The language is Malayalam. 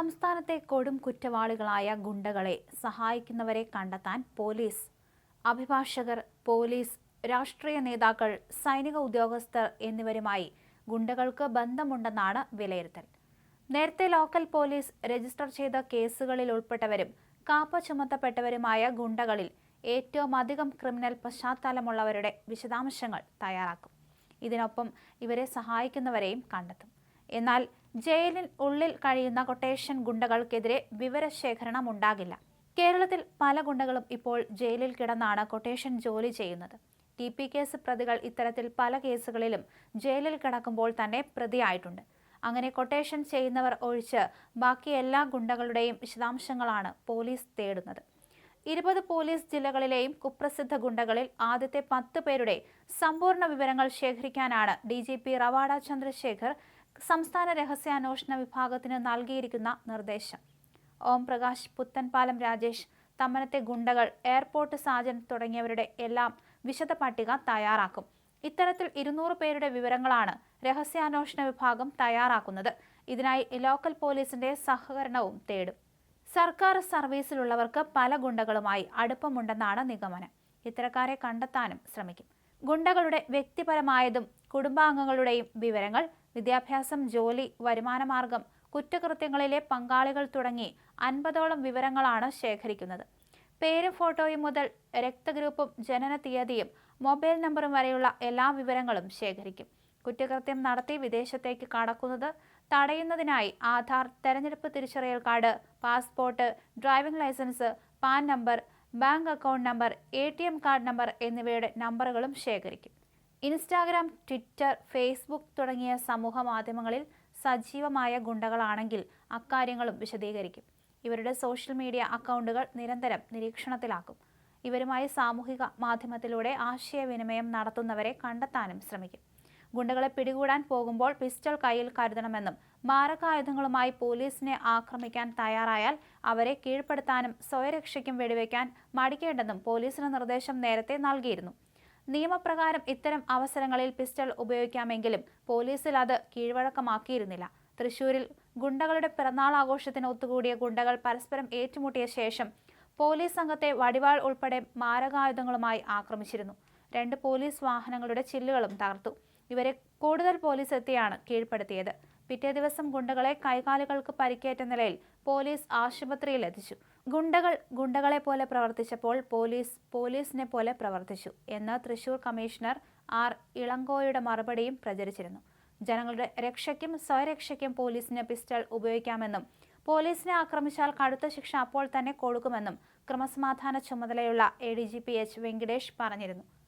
സംസ്ഥാനത്തെ കൊടും കുറ്റവാളികളായ ഗുണ്ടകളെ സഹായിക്കുന്നവരെ കണ്ടെത്താൻ പോലീസ്. അഭിഭാഷകർ പോലീസ് രാഷ്ട്രീയ നേതാക്കൾ സൈനിക ഉദ്യോഗസ്ഥർ എന്നിവരുമായി ഗുണ്ടകൾക്ക് ബന്ധമുണ്ടെന്നാണ് വിലയിരുത്തൽ. നേരത്തെ ലോക്കൽ പോലീസ് രജിസ്റ്റർ ചെയ്ത കേസുകളിൽ ഉൾപ്പെട്ടവരും കാപ്പ ചുമത്തപ്പെട്ടവരുമായ ഗുണ്ടകളിൽ ഏറ്റവും അധികം ക്രിമിനൽ പശ്ചാത്തലമുള്ളവരുടെ വിശദാംശങ്ങൾ തയ്യാറാക്കും. ഇതിനൊപ്പം ഇവരെ സഹായിക്കുന്നവരെയും കണ്ടെത്തും. എന്നാൽ ജയിലിൽ ഉള്ളിൽ കഴിയുന്ന കൊട്ടേഷൻ ഗുണ്ടകൾക്കെതിരെ വിവരശേഖരണം ഉണ്ടാകില്ല. കേരളത്തിൽ പല ഗുണ്ടകളും ഇപ്പോൾ ജയിലിൽ കിടന്നാണ് കൊട്ടേഷൻ ജോലി ചെയ്യുന്നത്. ടി പി കേസ് പ്രതികൾ ഇത്തരത്തിൽ പല കേസുകളിലും ജയിലിൽ കിടക്കുമ്പോൾ തന്നെ പ്രതിയായിട്ടുണ്ട്. അങ്ങനെ കൊട്ടേഷൻ ചെയ്യുന്നവർ ഒഴിച്ച് ബാക്കി എല്ലാ ഗുണ്ടകളുടെയും വിശദാംശങ്ങളാണ് പോലീസ് തേടുന്നത്. ഇരുപത് പോലീസ് ജില്ലകളിലെയും കുപ്രസിദ്ധ ഗുണ്ടകളിൽ ആദ്യത്തെ പത്ത് പേരുടെ സമ്പൂർണ വിവരങ്ങൾ ശേഖരിക്കാനാണ് D G P Ravada Chandrasekhar സംസ്ഥാന രഹസ്യാന്വേഷണ വിഭാഗത്തിന് നൽകിയിരിക്കുന്ന നിർദ്ദേശം. ഓം പ്രകാശ് പുത്തൻപാലം രാജേഷ് തമ്മനത്തെ ഗുണ്ടകൾ എയർപോർട്ട് സാജൻ തുടങ്ങിയവരുടെ എല്ലാം വിശദ പട്ടിക തയ്യാറാക്കും. ഇത്തരത്തിൽ ഇരുന്നൂറ് പേരുടെ വിവരങ്ങളാണ് രഹസ്യാന്വേഷണ വിഭാഗം തയ്യാറാക്കുന്നത്. ഇതിനായി ലോക്കൽ പോലീസിന്റെ സഹകരണവും തേടും. സർക്കാർ സർവീസിലുള്ളവർക്ക് പല ഗുണ്ടകളുമായി അടുപ്പമുണ്ടെന്നാണ് നിഗമനം. ഇത്തരക്കാരെ കണ്ടെത്താനും ശ്രമിക്കും. ഗുണ്ടകളുടെ വ്യക്തിപരമായതും കുടുംബാംഗങ്ങളുടെയും വിവരങ്ങൾ വിദ്യാഭ്യാസം ജോലി വരുമാനമാർഗം കുറ്റകൃത്യങ്ങളിലെ പങ്കാളികൾ തുടങ്ങി അൻപതോളം വിവരങ്ങളാണ് ശേഖരിക്കുന്നത്. പേരും ഫോട്ടോയും മുതൽ രക്തഗ്രൂപ്പും ജനന തീയതിയും മൊബൈൽ നമ്പറും വരെയുള്ള എല്ലാ വിവരങ്ങളും ശേഖരിക്കും. കുറ്റകൃത്യം നടത്തി വിദേശത്തേക്ക് കടക്കുന്നത് തടയുന്നതിനായി ആധാർ തെരഞ്ഞെടുപ്പ് തിരിച്ചറിയൽ card passport driving licence PAN number bank account number A T M card number എന്നിവയുടെ നമ്പറുകളും ശേഖരിക്കും. ഇൻസ്റ്റാഗ്രാം ട്വിറ്റർ ഫേസ്ബുക്ക് തുടങ്ങിയ സമൂഹ മാധ്യമങ്ങളിൽ സജീവമായ ഗുണ്ടകളാണെങ്കിൽ അക്കാര്യങ്ങളും വിശദീകരിക്കും. ഇവരുടെ സോഷ്യൽ മീഡിയ അക്കൗണ്ടുകൾ നിരന്തരം നിരീക്ഷണത്തിലാക്കും. ഇവരുമായി സാമൂഹിക മാധ്യമത്തിലൂടെ ആശയവിനിമയം നടത്തുന്നവരെ കണ്ടെത്താനും ശ്രമിക്കും. ഗുണ്ടകളെ പിടികൂടാൻ പോകുമ്പോൾ പിസ്റ്റൾ കയ്യിൽ കരുതണമെന്നും മാരകായുധങ്ങളുമായി പോലീസിനെ ആക്രമിക്കാൻ തയ്യാറായാൽ അവരെ കീഴ്പ്പെടുത്താനും സ്വയരക്ഷയ്ക്കും വെടിവെക്കാൻ മടിക്കേണ്ടെന്നും പോലീസിന് നിർദ്ദേശം നേരത്തെ നൽകിയിരുന്നു. നിയമപ്രകാരം ഇത്തരം അവസരങ്ങളിൽ പിസ്റ്റൾ ഉപയോഗിക്കാമെങ്കിലും പോലീസിൽ അത് കീഴ്വഴക്കമാക്കിയിരുന്നില്ല. തൃശൂരിൽ ഗുണ്ടകളുടെ പിറന്നാൾ ആഘോഷത്തിന് ഒത്തുകൂടിയ ഗുണ്ടകൾ പരസ്പരം ഏറ്റുമുട്ടിയ ശേഷം പോലീസ് സംഘത്തെ വടിവാൾ ഉൾപ്പെടെ മാരകായുധങ്ങളുമായി ആക്രമിച്ചിരുന്നു. രണ്ട് പോലീസ് വാഹനങ്ങളുടെ ചില്ലുകളും തകർത്തു. ഇവരെ കൂടുതൽ പോലീസ് എത്തിയാണ് കീഴ്പ്പെടുത്തിയത്. പിറ്റേ ദിവസം ഗുണ്ടകളെ കൈകാലുകൾക്ക് പരിക്കേറ്റ നിലയിൽ പോലീസ് ആശുപത്രിയിൽ എത്തിച്ചു. ഗുണ്ടകൾ ഗുണ്ടകളെ പോലെ പ്രവർത്തിച്ചപ്പോൾ പോലീസ് പോലീസിനെ പോലെ പ്രവർത്തിച്ചു എന്ന് തൃശൂർ കമ്മീഷണർ ആർ ഇളങ്കോയുടെ മറുപടിയും പ്രചരിച്ചിരുന്നു. ജനങ്ങളുടെ രക്ഷയ്ക്കും സ്വയരക്ഷയ്ക്കും പോലീസിന് പിസ്റ്റൾ ഉപയോഗിക്കാമെന്നും പോലീസിനെ ആക്രമിച്ചാൽ കടുത്ത ശിക്ഷ അപ്പോൾ തന്നെ കൊടുക്കുമെന്നും ക്രമസമാധാന ചുമതലയുള്ള A D G P H Venkatesh പറഞ്ഞിരുന്നു.